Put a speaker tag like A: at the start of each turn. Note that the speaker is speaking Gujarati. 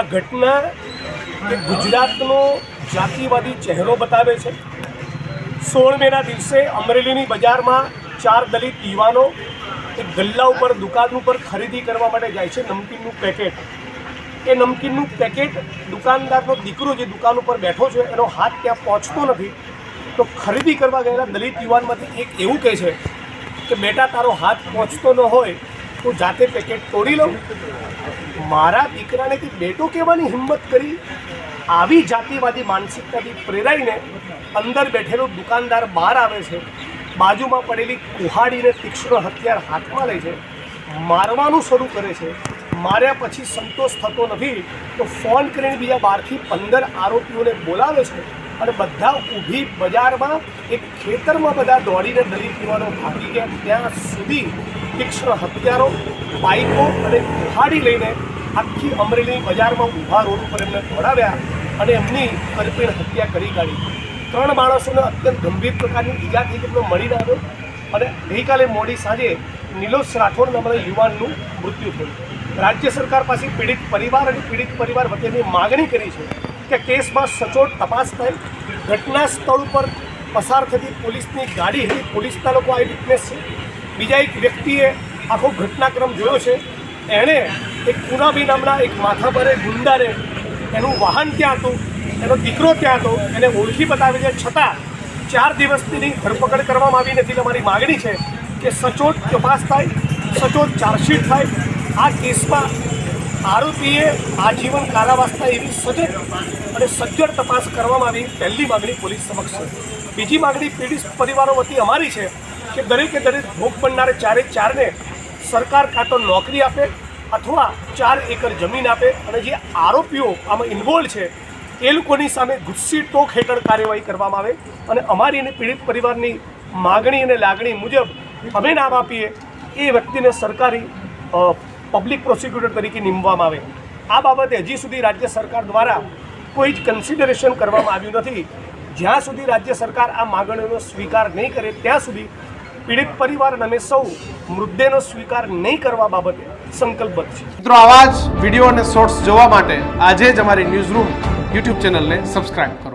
A: આ ઘટના એ ગુજરાતનો જાતિવાદી ચહેરો બતાવે છે. સોળ મેના દિવસે અમરેલીની બજારમાં ચાર દલિત યુવાનો એક ગલ્લા ઉપર, દુકાન ઉપર ખરીદી કરવા માટે જાય છે નમકીનનું પેકેટ. એ નમકીનનું પેકેટ દુકાનદારનો દીકરો જે દુકાન ઉપર બેઠો છે, એનો હાથ ત્યાં પહોંચતો નથી. તો ખરીદી કરવા ગયેલા દલિત યુવાનમાંથી એક એવું કહે છે કે, બેટા, તારો હાથ પહોંચતો ન હોય તો જાતે પેકેટ તોડી લઉં? મારા દીકરાને તે બેટો કહેવાની હિંમત કરી. આવી જાતિવાદી માનસિકતાથી પ્રેરાઈને અંદર બેઠેલો દુકાનદાર બહાર આવે છે. બાજુમાં પડેલી કુહાડીને તીક્ષ્ણ હથિયાર હાથમાં લે છે. મારવાનું શરૂ કરે છે. માર્યા પછી સંતોષ થતો નથી, તો ફોન કરીને બીજા બારથી પંદર આરોપીઓને બોલાવે છે અને બધા ઊભી બજારમાં એક ખેતરમાં બધા દોડીને દલિત યુવાનો ભાગી ગયા. ત્યાં સુધી તીક્ષ્ણ હથિયારો બાઈકો અને કુહાડી લઈને આખી અમરેલી બજારમાં ઊભા રોડ ઉપર એમને દોડાવ્યા અને એમની કરપીણ હત્યા કરી કાઢી. ત્રણ માણસોને અત્યંત ગંભીર પ્રકારની ઈજા થઈ જેમનો મળી આવ્યો અને ગઈકાલે મોડી સાંજે નિલોશ રાઠોડ નામના યુવાનનું મૃત્યુ થયું. રાજ્ય સરકાર પાસે પીડિત પરિવાર અને પીડિત પરિવાર વચ્ચેની માગણી કરી છે કે કેસમાં સચોટ તપાસ થાય. ઘટના સ્થળ ઉપર પસાર થતી પોલીસની ગાડી હતી પોલીસના લોકો આઈ વિટનેસ છે. બીજા એક વ્યક્તિએ આખો ઘટનાક્રમ જોયો છે. એણે એક પુનાબી નામના એક માથાભરે ગુંડાને એનું વાહન ત્યાં હતું, એનો દીકરો ત્યાં હતો, એને ઓળખી બતાવી છે. છતાં ચાર દિવસની ધરપકડ કરવામાં આવી નથી. એટલે મારી માગણી છે કે સચોટ તપાસ થાય, સચોટ ચાર્જશીટ થાય આ કેસમાં આરોપીએ આજીવન કારાવાસના એવી સજગ અને સજ્જડ તપાસ કરવામાં આવી પહેલી માગણી પોલીસ સમક્ષ બીજી માગણી પીડિત પરિવારો વતી અમારી છે કે દરેકે દરેક ભોગ બનનારે ચારે ચારને સરકાર કાં તો નોકરી આપે અથવા ચાર એકર જમીન આપે અને જે આરોપીઓ આમાં ઇન્વોલ્વ છે, એ લોકોની સામે ગુસ્સી ટોક હેઠળ કાર્યવાહી કરવામાં આવે અને અમારી અને પીડિત પરિવારની માગણી અને લાગણી મુજબ અમે નામ આપીએ એ વ્યક્તિને સરકારી પબ્લિક પ્રોસિક્યુટર તરીકે નીમવામાં આવે. આ બાબતે હજી સુધી રાજ્ય સરકાર દ્વારા કોઈ જ કન્સિડરેશન કરવામાં આવ્યું નથી. જ્યાં સુધી રાજ્ય સરકાર આ માગણીઓનો સ્વીકાર નહીં કરે, ત્યાં સુધી પીડિત પરિવાર અને સૌ મૃતદેહનો સ્વીકાર નહીં કરવા બાબતે સંકલ્પબદ્ધ છે.
B: મિત્રો, આવા જ વીડિયો અને શોર્ટ્સ જોવા માટે આજે જ અમારી ન્યૂઝ રૂમ યુટ્યુબ ચેનલને સબસ્ક્રાઇબ કરો.